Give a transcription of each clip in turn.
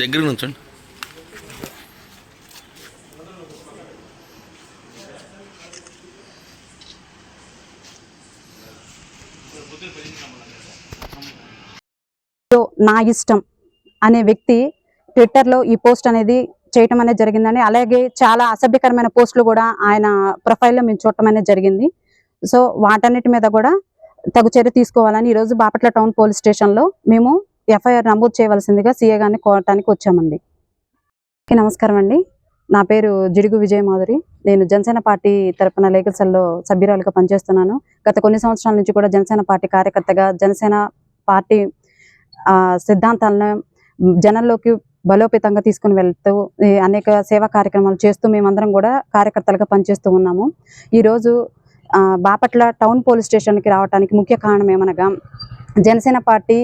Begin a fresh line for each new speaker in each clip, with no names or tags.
దగ్గర నుంచండి.
సో నా ఇష్టం అనే వ్యక్తి ట్విట్టర్లో ఈ పోస్ట్ అనేది చేయటం అనేది జరిగిందండి. అలాగే చాలా అసభ్యకరమైన పోస్టులు కూడా ఆయన ప్రొఫైల్లో మేము చూడటం అనేది జరిగింది. సో వాటన్నిటి మీద కూడా తగు చర్య తీసుకోవాలని ఈరోజు బాపట్ల టౌన్ పోలీస్ స్టేషన్లో మేము ఎఫ్ఐఆర్ నమోదు చేయవలసిందిగా సీఏ గారిని కోరటానికి వచ్చామండి. నమస్కారం అండి. నా పేరు జిడుగు విజయ మాధురి. నేను జనసేన పార్టీ తరపున లేఖసల్లో సెల్లో సభ్యురాలుగా పనిచేస్తున్నాను. గత కొన్ని సంవత్సరాల నుంచి కూడా జనసేన పార్టీ కార్యకర్తగా జనసేన పార్టీ ఆ, సిద్ధాంతాలను జనంలోకి బలోపేతంగా తీసుకుని వెళ్తూ అనేక సేవా కార్యక్రమాలు చేస్తూ మేమందరం కూడా కార్యకర్తలుగా పనిచేస్తూ ఉన్నాము. ఈరోజు ఆ, బాపట్ల టౌన్ పోలీస్ స్టేషన్కి రావడానికి ముఖ్య కారణం ఏమనగా జనసేన పార్టీ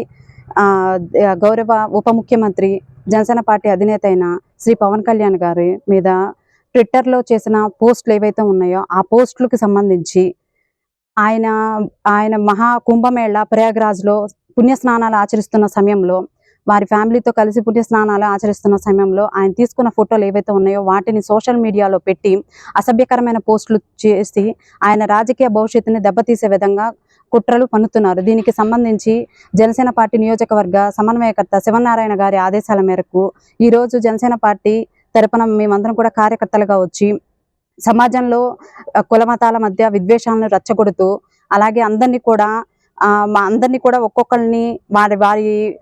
గౌరవ ఉప ముఖ్యమంత్రి జనసేన పార్టీ అధినేత అయిన శ్రీ పవన్ కళ్యాణ్ గారి మీద ట్విట్టర్లో చేసిన పోస్టులు ఏవైతే ఉన్నాయో ఆ పోస్టులకు సంబంధించి ఆయన ఆయన మహా కుంభమేళ ప్రయాగ్రాజ్లో పుణ్యస్నానాలు ఆచరిస్తున్న సమయంలో వారి ఫ్యామిలీతో కలిసి పుణ్యస్నానాలు ఆచరిస్తున్న సమయంలో ఆయన తీసుకున్న ఫోటోలు ఏవైతే ఉన్నాయో వాటిని సోషల్ మీడియాలో పెట్టి అసభ్యకరమైన పోస్టులు చేసి ఆయన రాజకీయ భవిష్యత్తుని దెబ్బతీసే విధంగా కుట్రలు పన్నుతున్నారు. దీనికి సంబంధించి జనసేన పార్టీ నియోజకవర్గ సమన్వయకర్త శివనారాయణ గారి ఆదేశాల మేరకు ఈరోజు జనసేన పార్టీ తరపున మేమందరం కూడా కార్యకర్తలుగా వచ్చి సమాజంలో కులమతాల కుల మతాల మధ్య విద్వేషాలను రచ్చగొడుతూ అలాగే అందరినీ కూడా మా అందరినీ కూడా ఒక్కొక్కరిని వారి వారి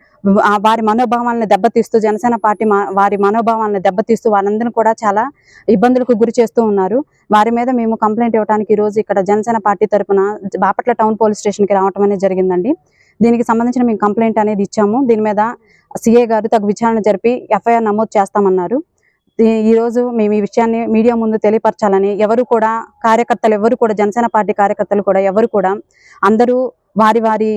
వారి మనోభావాలను దెబ్బతీస్తూ జనసేన పార్టీ మా- వారి మనోభావాలను దెబ్బతీస్తూ వారందరినీ కూడా చాలా ఇబ్బందులకు గురి చేస్తూ ఉన్నారు. వారి మీద మేము కంప్లైంట్ ఇవ్వడానికి ఈరోజు రోజు ఇక్కడ జనసేన పార్టీ తరఫున బాపట్ల టౌన్ పోలీస్ స్టేషన్కి రావటం అనేది జరిగిందండి. దీనికి సంబంధించిన మేము కంప్లైంట్ అనేది ఇచ్చాము. దీని మీద సిఏ గారు తగు విచారణ జరిపి ఎఫ్ఐఆర్ నమోదు చేస్తామన్నారు. ఈ- రోజు మేము ఈ విషయాన్ని మీడియా ముందు తెలియపరచాలని ఎవరు కూడా కార్యకర్తలు ఎవరు కూడా జనసేన పార్టీ కార్యకర్తలు కూడా ఎవరు కూడా అందరూ వారి వారి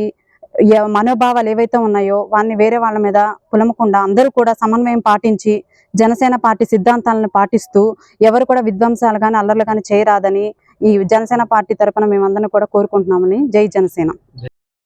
మనోభావాలు ఏవైతే ఉన్నాయో వారిని వేరే వాళ్ళ మీద పులమకుండా అందరూ కూడా సమన్వయం పాటించి జనసేన పార్టీ సిద్ధాంతాలను పాటిస్తూ ఎవరు కూడా విధ్వంసాలు కానీ అల్లర్లు కానీ చేయరాదని ఈ జనసేన పార్టీ తరపున మేమందరం కూడా కోరుకుంటున్నామని జై జనసేన.